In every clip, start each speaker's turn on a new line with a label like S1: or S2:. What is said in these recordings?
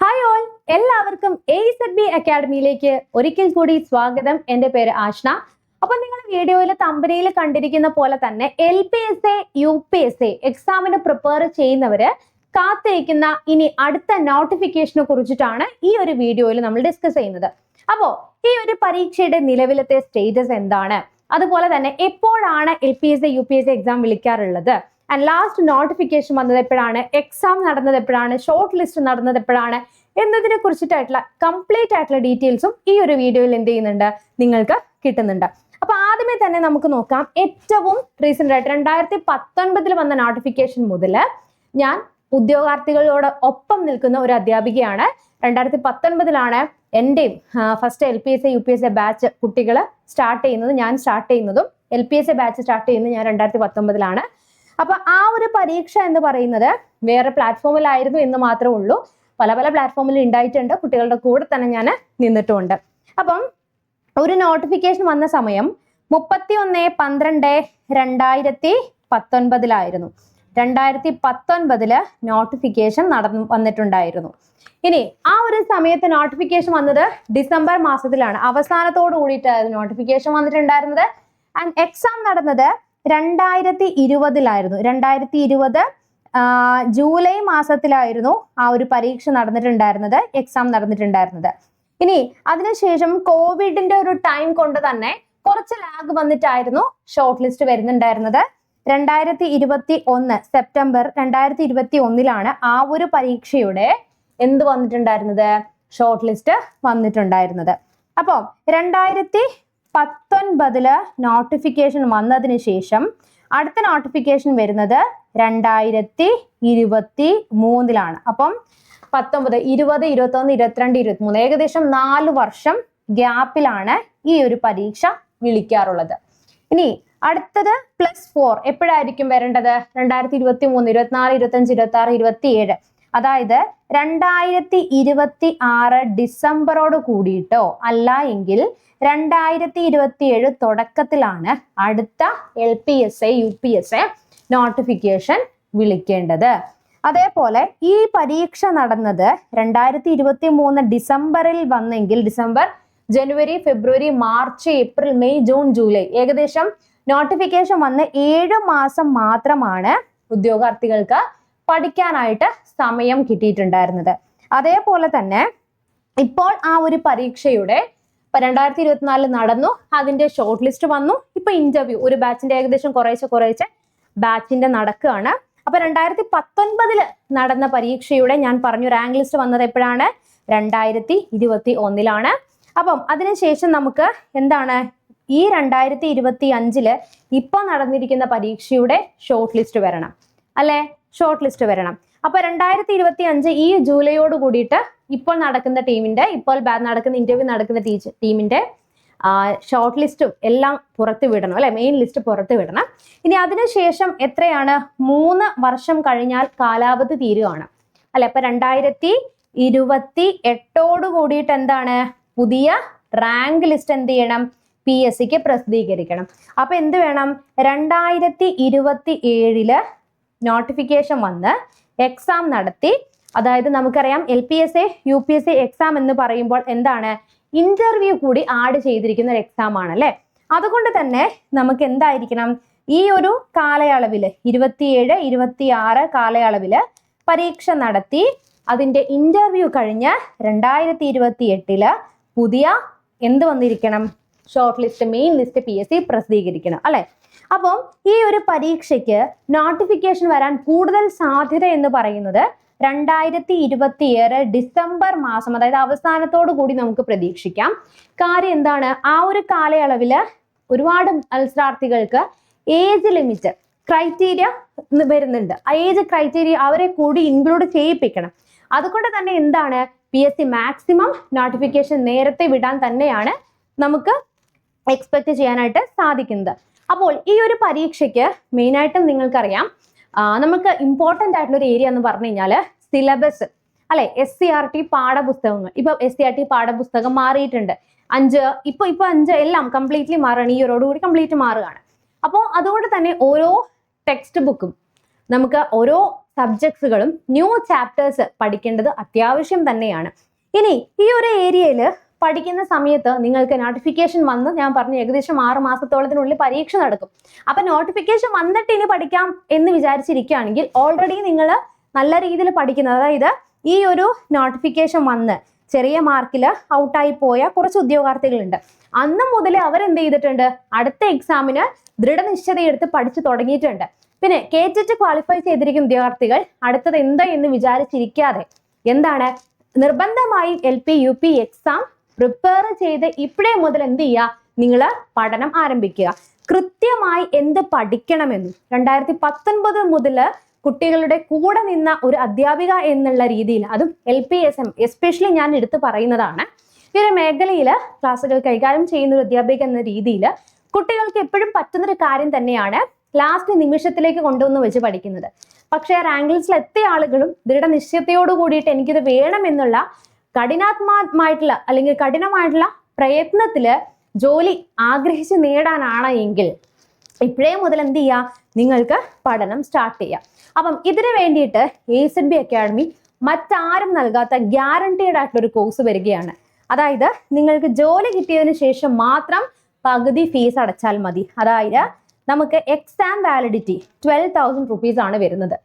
S1: Hi all എല്ലാവർക്കും A Z B അക്കാഡമിയിലേക്ക് ഒരിക്കൽ കൂടി സ്വാഗതം. എന്റെ പേര് ആഷ്ന. അപ്പൊ നിങ്ങൾ വീഡിയോയിൽ തമ്പനയിൽ കണ്ടിരിക്കുന്ന പോലെ തന്നെ L P S A U P S A എക്സാമിന് പ്രിപ്പയർ ചെയ്യുന്നവര് കാത്തിരിക്കുന്ന ഇനി അടുത്ത നോട്ടിഫിക്കേഷനെ കുറിച്ചിട്ടാണ് ഈ ഒരു വീഡിയോയിൽ നമ്മൾ ഡിസ്കസ് ചെയ്യുന്നത്. അപ്പോ ഈ ഒരു പരീക്ഷയുടെ നിലവിലത്തെ സ്റ്റേറ്റസ് എന്താണ്? അതുപോലെ തന്നെ എപ്പോഴാണ് L P S A U P S A exam വിളിക്കാറുള്ളത്? And last notification വന്നത് എപ്പോഴാണ്? എക്സാം നടന്നത് എപ്പോഴാണ്? ഷോർട്ട് ലിസ്റ്റ് നടന്നത് എപ്പോഴാണ്? എന്നതിനെ കുറിച്ചിട്ടായിട്ടുള്ള കംപ്ലീറ്റ് ആയിട്ടുള്ള ഡീറ്റെയിൽസും ഈ ഒരു വീഡിയോയിൽ എന്ത് ചെയ്യുന്നുണ്ട്? നിങ്ങൾക്ക് കിട്ടുന്നുണ്ട്. അപ്പൊ ആദ്യമേ തന്നെ നമുക്ക് നോക്കാം. ഏറ്റവും റീസെന്റ് ആയിട്ട് രണ്ടായിരത്തി പത്തൊൻപതിൽ വന്ന നോട്ടിഫിക്കേഷൻ മുതൽ ഞാൻ ഉദ്യോഗാർത്ഥികളോട് ഒപ്പം നിൽക്കുന്ന ഒരു അധ്യാപികയാണ്. രണ്ടായിരത്തി പത്തൊൻപതിലാണ് എന്റെയും first L P S A U P S A batch കുട്ടികൾ സ്റ്റാർട്ട് ചെയ്യുന്നത്. ഞാൻ സ്റ്റാർട്ട് ചെയ്യുന്നതും L P S A batch start ചെയ്യുന്നത് ഞാൻ രണ്ടായിരത്തി പത്തൊമ്പതിലാണ് അപ്പൊ ആ ഒരു പരീക്ഷ എന്ന് പറയുന്നത് വേറെ പ്ലാറ്റ്ഫോമിലായിരുന്നു എന്ന് മാത്രമേ ഉള്ളൂ. പല പല പ്ലാറ്റ്ഫോമിൽ ഉണ്ടായിട്ടുണ്ട് കുട്ടികളുടെ കൂടെ തന്നെ ഞാൻ നിന്നിട്ടുമുണ്ട് അപ്പം ഒരു നോട്ടിഫിക്കേഷൻ വന്ന സമയം മുപ്പത്തി ഒന്ന് പന്ത്രണ്ട് രണ്ടായിരത്തി പത്തൊൻപതിലായിരുന്നു. രണ്ടായിരത്തി പത്തൊൻപതിൽ നോട്ടിഫിക്കേഷൻ നടന്നു വന്നിട്ടുണ്ടായിരുന്നു. ഇനി ആ ഒരു സമയത്ത് നോട്ടിഫിക്കേഷൻ വന്നത് ഡിസംബർ മാസത്തിലാണ്. അവസാനത്തോട് കൂടിയിട്ടായിരുന്നു നോട്ടിഫിക്കേഷൻ വന്നിട്ടുണ്ടായിരുന്നത്. ആൻഡ് എക്സാം നടന്നത് രണ്ടായിരത്തി ഇരുപതിലായിരുന്നു രണ്ടായിരത്തി ഇരുപത് ജൂലൈ മാസത്തിലായിരുന്നു ആ ഒരു പരീക്ഷ നടന്നിട്ടുണ്ടായിരുന്നത് എക്സാം നടന്നിട്ടുണ്ടായിരുന്നത്. ഇനി അതിനുശേഷം കോവിഡിന്റെ ഒരു ടൈം കൊണ്ട് തന്നെ കുറച്ച് ലാഗ് വന്നിട്ടായിരുന്നു ഷോർട്ട് ലിസ്റ്റ് വരുന്നുണ്ടായിരുന്നത്. രണ്ടായിരത്തി ഇരുപത്തി ഒന്ന് സെപ്റ്റംബർ രണ്ടായിരത്തി ഇരുപത്തി ഒന്നിലാണ് ആ ഒരു പരീക്ഷയുടെ എന്ത് വന്നിട്ടുണ്ടായിരുന്നത്? ഷോർട്ട് ലിസ്റ്റ് വന്നിട്ടുണ്ടായിരുന്നത്. അപ്പോൾ രണ്ടായിരത്തി പത്തൊൻപതിൽ നോട്ടിഫിക്കേഷൻ വന്നതിന് ശേഷം അടുത്ത നോട്ടിഫിക്കേഷൻ വരുന്നത് രണ്ടായിരത്തി ഇരുപത്തി മൂന്നിലാണ് അപ്പം പത്തൊമ്പത് ഇരുപത് ഇരുപത്തൊന്ന് ഇരുപത്തിരണ്ട് ഇരുപത്തിമൂന്ന് ഏകദേശം നാല് വർഷം ഗ്യാപ്പിലാണ് ഈ ഒരു പരീക്ഷ വിളിക്കാറുള്ളത്. ഇനി അടുത്തത് പ്ലസ് ഫോർ എപ്പോഴായിരിക്കും വരേണ്ടത്? രണ്ടായിരത്തി ഇരുപത്തി മൂന്ന് ഇരുപത്തിനാല് ഇരുപത്തഞ്ച് ഇരുപത്തി ആറ് ഇരുപത്തി ഏഴ് അതായത് രണ്ടായിരത്തി ഇരുപത്തി ആറ് ഡിസംബറോട് കൂടിയിട്ടോ അല്ല എങ്കിൽ രണ്ടായിരത്തി ഇരുപത്തി ഏഴ് തുടക്കത്തിലാണ് അടുത്ത L P S A U P S A notification വിളിക്കേണ്ടത്. അതേപോലെ ഈ പരീക്ഷ നടന്നത് രണ്ടായിരത്തി ഇരുപത്തി മൂന്ന് ഡിസംബറിൽ വന്നെങ്കിൽ ഡിസംബർ ജനുവരി ഫെബ്രുവരി March April May June July ഏകദേശം നോട്ടിഫിക്കേഷൻ വന്ന് ഏഴ് മാസം മാത്രമാണ് ഉദ്യോഗാർത്ഥികൾക്ക് പഠിക്കാനായിട്ട് സമയം കിട്ടിയിട്ടുണ്ടായിരുന്നത്. അതേപോലെ തന്നെ ഇപ്പോൾ ആ ഒരു പരീക്ഷയുടെ രണ്ടായിരത്തി ഇരുപത്തിനാലിൽ നടന്നു അതിന്റെ ഷോർട്ട് ലിസ്റ്റ് വന്നു. ഇപ്പൊ ഇന്റർവ്യൂ ഒരു ബാച്ചിന്റെ ഏകദേശം കുറേശ്ശെ കുറേശ്ശെ ബാച്ചിന്റെ നടക്കുകയാണ്. അപ്പൊ രണ്ടായിരത്തി പത്തൊൻപതിൽ നടന്ന പരീക്ഷയുടെ ഞാൻ പറഞ്ഞു റാങ്ക് ലിസ്റ്റ് വന്നത് എപ്പോഴാണ്? രണ്ടായിരത്തി ഇരുപത്തി ഒന്നിലാണ് അപ്പം അതിനുശേഷം നമുക്ക് എന്താണ്? ഈ രണ്ടായിരത്തി ഇരുപത്തി അഞ്ചിൽ ഇപ്പൊ നടന്നിരിക്കുന്ന പരീക്ഷയുടെ ഷോർട്ട് ലിസ്റ്റ് വരണം. അല്ലെ? ഷോർട്ട് ലിസ്റ്റ് വരണം. അപ്പൊ രണ്ടായിരത്തി ഇരുപത്തി അഞ്ച് ഈ ജൂലൈയോട് കൂടിയിട്ട് ഇപ്പോൾ നടക്കുന്ന ടീമിന്റെ ഇപ്പോൾ നടക്കുന്ന ഇന്റർവ്യൂ നടക്കുന്ന ടീമിന്റെ ഷോർട്ട് ലിസ്റ്റും എല്ലാം പുറത്ത് വിടണം അല്ലെ? മെയിൻ ലിസ്റ്റ് പുറത്ത് വിടണം. ഇനി അതിനുശേഷം എത്രയാണ്? മൂന്ന് വർഷം കഴിഞ്ഞാൽ കാലാവധി തീരുവാണ്. അല്ലെ അപ്പൊ രണ്ടായിരത്തി ഇരുപത്തി എട്ടോട് കൂടിയിട്ട് എന്താണ്? പുതിയ റാങ്ക് ലിസ്റ്റ് എന്ത് ചെയ്യണം? പി എസ് സിക്ക് പ്രസിദ്ധീകരിക്കണം. അപ്പൊ എന്ത് വേണം? രണ്ടായിരത്തി ഇരുപത്തി ഏഴിൽ നോട്ടിഫിക്കേഷൻ വന്ന് എക്സാം നടത്തി. അതായത് നമുക്കറിയാം L P S A U P S A exam എന്ന് പറയുമ്പോൾ എന്താണ്? ഇന്റർവ്യൂ കൂടി ആഡ് ചെയ്തിരിക്കുന്ന ഒരു എക്സാം ആണ് അല്ലെ അതുകൊണ്ട് തന്നെ നമുക്ക് എന്തായിരിക്കണം? ഈ ഒരു കാലയളവിൽ ഇരുപത്തിയേഴ് ഇരുപത്തി ആറ് കാലയളവിൽ പരീക്ഷ നടത്തി. അതിന്റെ ഇന്റർവ്യൂ കഴിഞ്ഞ് രണ്ടായിരത്തി ഇരുപത്തി എട്ടിൽ പുതിയ എന്ത് വന്നിരിക്കണം? Short list main list P S C പ്രസിദ്ധീകരിക്കണം അല്ലെ? അപ്പം ഈ ഒരു പരീക്ഷയ്ക്ക് നോട്ടിഫിക്കേഷൻ വരാൻ കൂടുതൽ സാധ്യത എന്ന് പറയുന്നത് രണ്ടായിരത്തി ഇരുപത്തിയേഴ് ഡിസംബർ മാസം അതായത് അവസാനത്തോടു കൂടി നമുക്ക് പ്രതീക്ഷിക്കാം. കാര്യം എന്താണ്? ആ ഒരു കാലയളവിൽ ഒരുപാട് മത്സരാർത്ഥികൾക്ക് ഏജ് ലിമിറ്റ് ക്രൈറ്റീരിയ വരുന്നുണ്ട്. ആ ഏജ് ക്രൈറ്റീരിയ അവരെ കൂടി ഇൻക്ലൂഡ് ചെയ്യിപ്പിക്കണം. അതുകൊണ്ട് തന്നെ എന്താണ്? P S C maximum notification നേരത്തെ വിടാൻ തന്നെയാണ് നമുക്ക് എക്സ്പെക്ട് ചെയ്യാനായിട്ട് സാധിക്കുന്നത്. അപ്പോൾ ഈ ഒരു പരീക്ഷയ്ക്ക് മെയിനായിട്ടും നിങ്ങൾക്കറിയാം നമുക്ക് ഇമ്പോർട്ടന്റ് ആയിട്ടുള്ള ഒരു ഏരിയ എന്ന് പറഞ്ഞു കഴിഞ്ഞാൽ സിലബസ് അല്ലെ? എസ് സി ആർ ടി പാഠപുസ്തകങ്ങൾ. ഇപ്പൊ എസ് സി ആർ ടി പാഠപുസ്തകം മാറിയിട്ടുണ്ട്. അഞ്ച് ഇപ്പൊ ഇപ്പൊ അഞ്ച് എല്ലാം കംപ്ലീറ്റ്ലി മാറുകയാണ്. ഈ കൂടി കംപ്ലീറ്റ് മാറുകയാണ്. അപ്പോൾ അതുകൊണ്ട് തന്നെ ഓരോ ടെക്സ്റ്റ് ബുക്കും നമുക്ക് ഓരോ സബ്ജക്ട്സുകളും ന്യൂ ചാപ്റ്റേഴ്സ് പഠിക്കേണ്ടത് അത്യാവശ്യം തന്നെയാണ്. ഇനി ഈ ഒരു ഏരിയയിൽ പഠിക്കുന്ന സമയത്ത് നിങ്ങൾക്ക് നോട്ടിഫിക്കേഷൻ വന്ന് ഞാൻ പറഞ്ഞു ഏകദേശം ആറ് മാസത്തോളത്തിനുള്ളിൽ പരീക്ഷ നടക്കും. അപ്പൊ നോട്ടിഫിക്കേഷൻ വന്നിട്ട് ഇനി പഠിക്കാം എന്ന് വിചാരിച്ചിരിക്കുകയാണെങ്കിൽ ഓൾറെഡി നിങ്ങൾ നല്ല രീതിയിൽ പഠിക്കുന്നത് അതായത് ഈ ഒരു നോട്ടിഫിക്കേഷൻ വന്ന് ചെറിയ മാർക്കിൽ ഔട്ടായി പോയ കുറച്ച് ഉദ്യോഗാർത്ഥികളുണ്ട്. അന്ന് മുതൽ അവരെന്ത് ചെയ്തിട്ടുണ്ട്? അടുത്ത എക്സാമിന് ദൃഢനിശ്ചയതയെടുത്ത് പഠിച്ചു തുടങ്ങിയിട്ടുണ്ട്. പിന്നെ കെ കേറ്റിട്ട് ക്വാളിഫൈ ചെയ്തിരിക്കുന്ന ഉദ്യോഗാർത്ഥികൾ അടുത്തത് എന്താ എന്ന് വിചാരിച്ചിരിക്കാതെ എന്താണ്? നിർബന്ധമായും L P U P exam prepare ചെയ്ത് ഇപ്പോഴേ മുതൽ എന്ത് ചെയ്യുക? നിങ്ങൾ പഠനം ആരംഭിക്കുക. കൃത്യമായി എന്ത് പഠിക്കണമെന്നും. രണ്ടായിരത്തി പത്തൊൻപത് മുതൽ കുട്ടികളുടെ കൂടെ നിന്ന ഒരു അധ്യാപിക എന്നുള്ള രീതിയിൽ അതും L P S M especially ഞാൻ എടുത്തു പറയുന്നതാണ്. ഈ ഒരു മേഖലയിൽ ക്ലാസ്സുകൾ കൈകാര്യം ചെയ്യുന്ന ഒരു അധ്യാപിക എന്ന രീതിയിൽ കുട്ടികൾക്ക് എപ്പോഴും പറ്റുന്നൊരു കാര്യം തന്നെയാണ് ലാസ്റ്റ് നിമിഷത്തിലേക്ക് കൊണ്ടുവന്ന് വെച്ച് പഠിക്കുന്നത്. പക്ഷേ റാങ്കിൾസിൽ എത്തിയ ആളുകളും ദൃഢനിശ്ചയത്തോടു കൂടിയിട്ട് എനിക്കിത് വേണമെന്നുള്ള കഠിനാത്മാമായിട്ടുള്ള അല്ലെങ്കിൽ കഠിനമായിട്ടുള്ള പ്രയത്നത്തിൽ ജോലി ആഗ്രഹിച്ച് നേടാനാണ് എങ്കിൽ ഇപ്പോഴേ മുതൽ എന്ത് ചെയ്യുക നിങ്ങൾക്ക് പഠനം സ്റ്റാർട്ട് ചെയ്യാം. അപ്പം ഇതിനു വേണ്ടിയിട്ട് എ സെഡ് ബി അക്കാഡമി മറ്റാരും നൽകാത്ത ഗ്യാരണ്ടീഡ് ആയിട്ടുള്ള ഒരു കോഴ്സ് വരികയാണ്. അതായത് നിങ്ങൾക്ക് ജോലി കിട്ടിയതിന് ശേഷം മാത്രം പകുതി ഫീസ് അടച്ചാൽ മതി. അതായത് നമുക്ക് exam validity twelve thousand rupees ആണ് വരുന്നത്.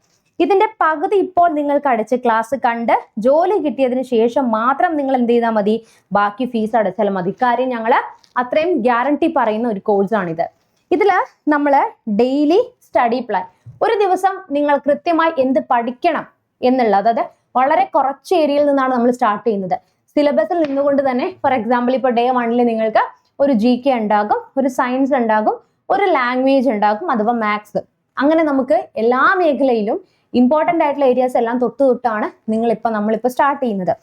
S1: ഇതിന്റെ പകുതി ഇപ്പോൾ നിങ്ങൾക്ക് അടച്ച് ക്ലാസ് കണ്ട് ജോലി കിട്ടിയതിന് ശേഷം മാത്രം നിങ്ങൾ എന്ത് ചെയ്താൽ മതി. ബാക്കി ഫീസ് അടച്ചാൽ മതി. കാര്യം ഞങ്ങൾ അത്രയും ഗ്യാരണ്ടി പറയുന്ന ഒരു കോഴ്സാണിത് ഇതിൽ നമ്മൾ ഡെയിലി സ്റ്റഡി പ്ലാൻ ഒരു ദിവസം നിങ്ങൾ കൃത്യമായി എന്ത് പഠിക്കണം എന്നുള്ളത് അതായത് വളരെ കുറച്ച് ഏരിയയിൽ നിന്നാണ് നമ്മൾ സ്റ്റാർട്ട് ചെയ്യുന്നത്. സിലബസിൽ നിന്നുകൊണ്ട് തന്നെ ഫോർ എക്സാമ്പിൾ ഇപ്പോൾ ഡേ വണ്ണിൽ നിങ്ങൾക്ക് ഒരു ജി കെ ഉണ്ടാകും ഒരു സയൻസ് ഉണ്ടാകും ഒരു ലാംഗ്വേജ് ഉണ്ടാകും അഥവാ മാത്സ് അങ്ങനെ നമുക്ക് എല്ലാ മേഖലയിലും ഇമ്പോർട്ടന്റ് ആയിട്ടുള്ള ഏരിയാസ് എല്ലാം തൊട്ട് തൊട്ടാണ് നിങ്ങളിപ്പോൾ നമ്മളിപ്പോൾ സ്റ്റാർട്ട് ചെയ്യുന്നത്.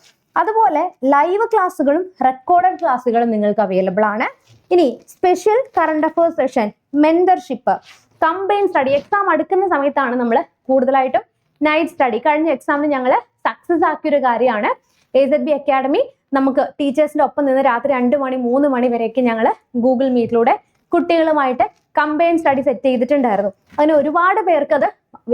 S1: അതുപോലെ ലൈവ് ക്ലാസ്സുകളും റെക്കോർഡഡ് ക്ലാസ്സുകളും നിങ്ങൾക്ക് അവൈലബിൾ ആണ്. ഇനി special current affairs session mentorship combine study exam അടുക്കുന്ന സമയത്താണ് നമ്മൾ കൂടുതലായിട്ടും നൈറ്റ് സ്റ്റഡി കഴിഞ്ഞ എക്സാമിന് ഞങ്ങൾ സക്സസ് ആക്കിയ ഒരു കാര്യമാണ്. എ സെഡ് ബി അക്കാഡമി നമുക്ക് ടീച്ചേഴ്സിന്റെ ഒപ്പം നിന്ന് രാത്രി രണ്ട് മണി മൂന്ന് മണി വരെയൊക്കെ ഞങ്ങൾ ഗൂഗിൾ മീറ്റിലൂടെ കുട്ടികളുമായിട്ട് കമ്പൈൻ സ്റ്റഡി സെറ്റ് ചെയ്തിട്ടുണ്ടായിരുന്നു. അതിന് ഒരുപാട് പേർക്ക് അത്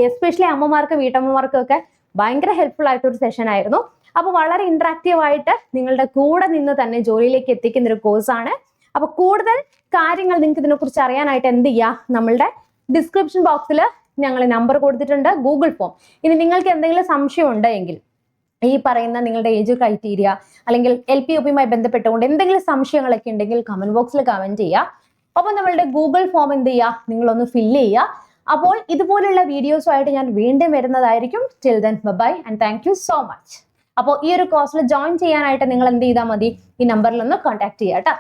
S1: എസ്പെഷ്യലി അമ്മമാർക്ക് വീട്ടമ്മമാർക്കും ഒക്കെ ഭയങ്കര ഹെൽപ്ഫുൾ ആയിട്ടൊരു സെഷൻ ആയിരുന്നു. അപ്പോൾ വളരെ ഇന്ററാക്റ്റീവ് ആയിട്ട് നിങ്ങളുടെ കൂടെ നിന്ന് തന്നെ ജോലിയിലേക്ക് എത്തിക്കുന്ന ഒരു കോഴ്സാണ് അപ്പൊ കൂടുതൽ കാര്യങ്ങൾ നിങ്ങൾക്ക് ഇതിനെക്കുറിച്ച് അറിയാനായിട്ട് എന്ത് ചെയ്യുക നമ്മളുടെ ഡിസ്ക്രിപ്ഷൻ ബോക്സിൽ ഞങ്ങൾ നമ്പർ കൊടുത്തിട്ടുണ്ട് ഗൂഗിൾ ഫോം ഇനി നിങ്ങൾക്ക് എന്തെങ്കിലും സംശയം ഉണ്ടെങ്കിൽ ഈ പറയുന്ന നിങ്ങളുടെ ഏജ് ക്രൈറ്റീരിയ അല്ലെങ്കിൽ എൽ പി യു ബന്ധപ്പെട്ടുകൊണ്ട് എന്തെങ്കിലും സംശയങ്ങളൊക്കെ ഉണ്ടെങ്കിൽ കമന്റ് ബോക്സിൽ കമന്റ് ചെയ്യുക ഒപ്പം നമ്മളുടെ ഗൂഗിൾ ഫോം എന്ത് ചെയ്യുക നിങ്ങളൊന്ന് ഫില്ല് ചെയ്യുക അപ്പോൾ ഇതുപോലുള്ള വീഡിയോസുമായിട്ട് ഞാൻ വീണ്ടും വരുന്നതായിരിക്കും. Till then bye and thank you so much അപ്പോൾ ഈ ഒരു കോഴ്സിൽ ജോയിൻ ചെയ്യാനായിട്ട് നിങ്ങൾ എന്ത് ചെയ്താൽ മതി? ഈ നമ്പറിൽ ഒന്ന് കോൺടാക്ട് ചെയ്യാം കേട്ടോ